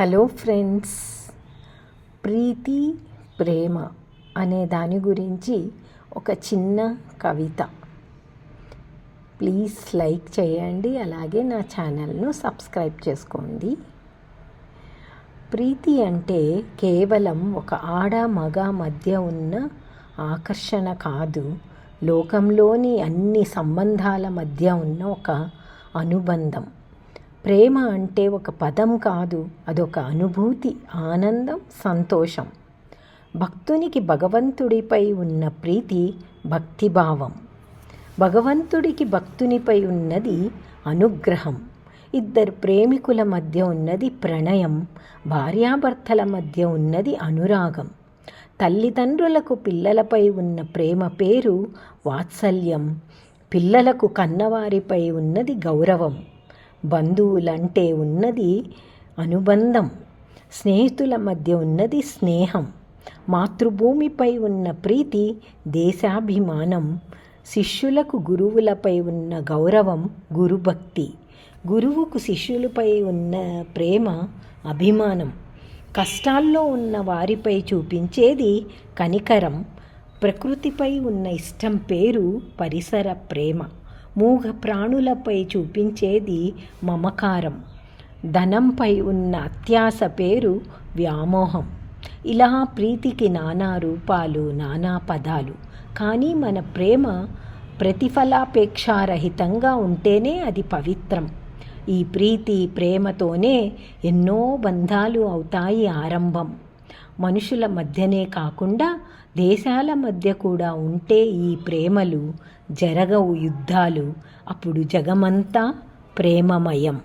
Hello friends ప్రీతి ప్రేమ అనే దాని గురించి ఒక చిన్న కవిత. ప్లీజ్ లైక్ చేయండి అలాగే నా ఛానల్ను సబ్స్క్రైబ్ చేసుకోండి. ప్రీతి అంటే కేవలం ఒక ఆడ మగ మధ్య ఉన్న ఆకర్షణ కాదు లోకంలోని అన్ని సంబంధాల మధ్య ఉన్న ఒక అనుబంధం. ప్రేమ అంటే ఒక పదం కాదు అదొక అనుభూతి ఆనందం సంతోషం. భక్తునికి భగవంతుడిపై ఉన్న ప్రీతి భక్తిభావం. భగవంతుడికి భక్తునిపై ఉన్నది అనుగ్రహం. ఇద్దరు ప్రేమికుల మధ్య ఉన్నది ప్రణయం భార్యాభర్తల మధ్య ఉన్నది అనురాగం. తల్లిదండ్రులకు పిల్లలపై ఉన్న ప్రేమ పేరు వాత్సల్యం. పిల్లలకు కన్నవారిపై ఉన్నది గౌరవం. బంధువులంటే ఉన్నది అనుబంధం స్నేహితుల మధ్య ఉన్నది స్నేహం మాతృభూమిపై ఉన్న ప్రీతి దేశాభిమానం శిష్యులకు గురువులపై ఉన్న గౌరవం గురుభక్తి. గురువుకు శిష్యులపై ఉన్న ప్రేమ అభిమానం. కష్టాల్లో ఉన్న వారిపై చూపించేది కనికరం ప్రకృతిపై ఉన్న ఇష్టం పేరు పరిసర ప్రేమ. మూగ ప్రాణులపై చూపించేది మమకారం. ధనంపై ఉన్న అత్యాస పేరు వ్యామోహం. ఇలా ప్రీతికి నానా రూపాలు నానా పదాలు. కానీ మన ప్రేమ ప్రతిఫలాపేక్షారహితంగా ఉంటేనే అది పవిత్రం. ఈ ప్రీతి ప్రేమతోనే ఎన్నో బంధాలు అవుతాయి ఆరంభం. మనుషుల మధ్యనే కాకుండా దేశాల మధ్య కూడా ఉంటే ఈ ప్రేమలు జరగవు యుద్ధాలు. అప్పుడు జగమంతా ప్రేమమయం.